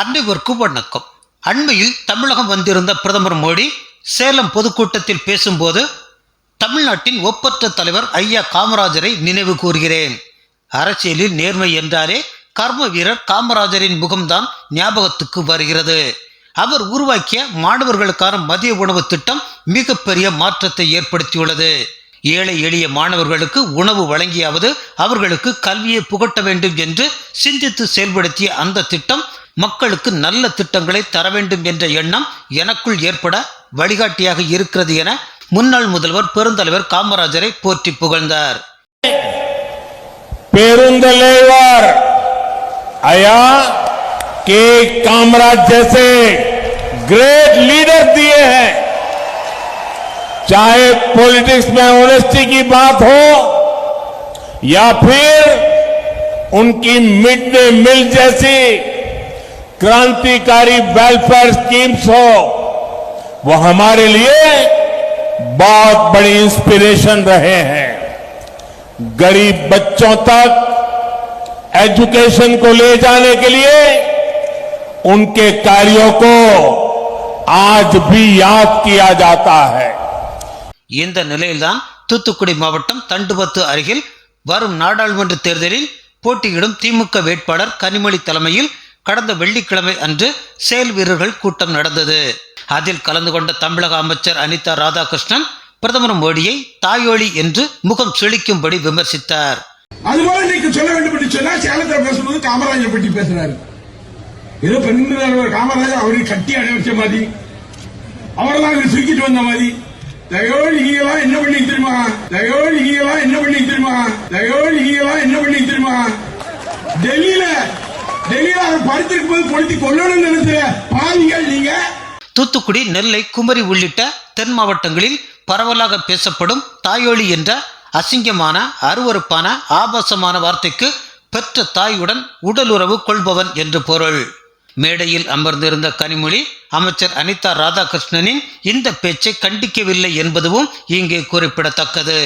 அனைவருக்கும் வணக்கம் அண்மையில் தமிழகம் வந்திருந்த பிரதமர் மோடி சேலம் பொதுக்கூட்டத்தில் பேசும்போது தமிழ்நாட்டின் ஒப்பற்ற தலைவர் ஐயா காமராஜரை நினைவு கூறுகிறேன். அரசியலில் நேர்மை என்றாலே கர்ம வீரர் காமராஜரின் முகம்தான் ஞாபகத்துக்கு வருகிறது. அவர் உருவாக்கிய மாணவர்களுக்கான மதிய உணவு திட்டம் மிகப்பெரிய மாற்றத்தை ஏற்படுத்தியுள்ளது. ஏழை எளிய மாணவர்களுக்கு உணவு வழங்கியாவது அவர்களுக்கு கல்வியை புகட்ட வேண்டும் என்று சிந்தித்து செயல்படுத்திய அந்த திட்டம் மக்களுக்கு நல்ல திட்டங்களை தர வேண்டும் என்ற எண்ணம் எனக்குள் ஏற்பட வழிகாட்டியாக இருக்கிறது என முன்னாள் முதல்வர் பெருந்தலைவர் காமராஜரை போற்றி புகழ்ந்தார் पेरुंदलेवर आया के कामराज जैसे ग्रेट लीडर दिए हैं चाहे पॉलिटिक्स में ऑनेस्टी की बात हो या फिर उनकी मिड डे मील जैसी क्रांतिकारी वेलफेयर स्कीम्स हो वो हमारे लिए बहुत बड़ी इंस्पिरेशन रहे हैं गरीब बच्चों तक एजुकेशन को ले जाने के लिए उनके कार्यों को आज भी याद किया जाता है இந்த நிலையில்தான் தூத்துக்குடி மாவட்டம் தண்டுபத்து அருகில் வரும் நாடாளுமன்ற தேர்தலில் போட்டியிடும் திமுக வேட்பாளர் கனிமொழி தலைமையில் கடந்த வெள்ளிக்கிழமை அன்று செயல் வீரர்கள் கூட்டம் நடந்தது. அதில் கலந்து கொண்ட தமிழக அமைச்சர் அனிதா ராதாகிருஷ்ணன் பிரதமர் மோடியை தாயோழி என்று முகம் செழிக்கும்படி விமர்சித்தார். அதுபோல இன்னைக்கு சொல்ல வேண்டும் என்று பேசும்போது காமராஜர் பற்றி பேசுறாரு. ஏதோ பெண்கள் காமராஜர் அவரை கட்டி அடைச்ச மாதிரி அவரெல்லாம் இவர் தூக்கிட்டு வந்த மாதிரி. தயோடு நீங்களாம் என்ன பண்ணி தெரியுமா? தயோடு நீங்களாம் என்ன பண்ணி தெரியுமா? தயோடு நீங்களாம் என்ன பண்ணி தெரியுமா? டெல்லியில டெல்லியில படுத்திருக்கும் போது நினைச்ச பாவிகள் நீங்க. தூத்துக்குடி நெல்லை குமரி உள்ளிட்ட தென் மாவட்டங்களில் பரவலாக பேசப்படும் தாயொழி என்ற அசிங்கமான அருவருப்பான ஆபாசமான வார்த்தைக்கு பெற்ற தாயுடன் உடலுறவு கொள்பவன் என்று பொருள். மேடையில் அமர்ந்திருந்த கனிமொழி அமைச்சர் அனிதா ராதாகிருஷ்ணனின் இந்த பேச்சை கண்டிக்கவில்லை என்பதுவும் இங்கே குறிப்பிடத்தக்கது.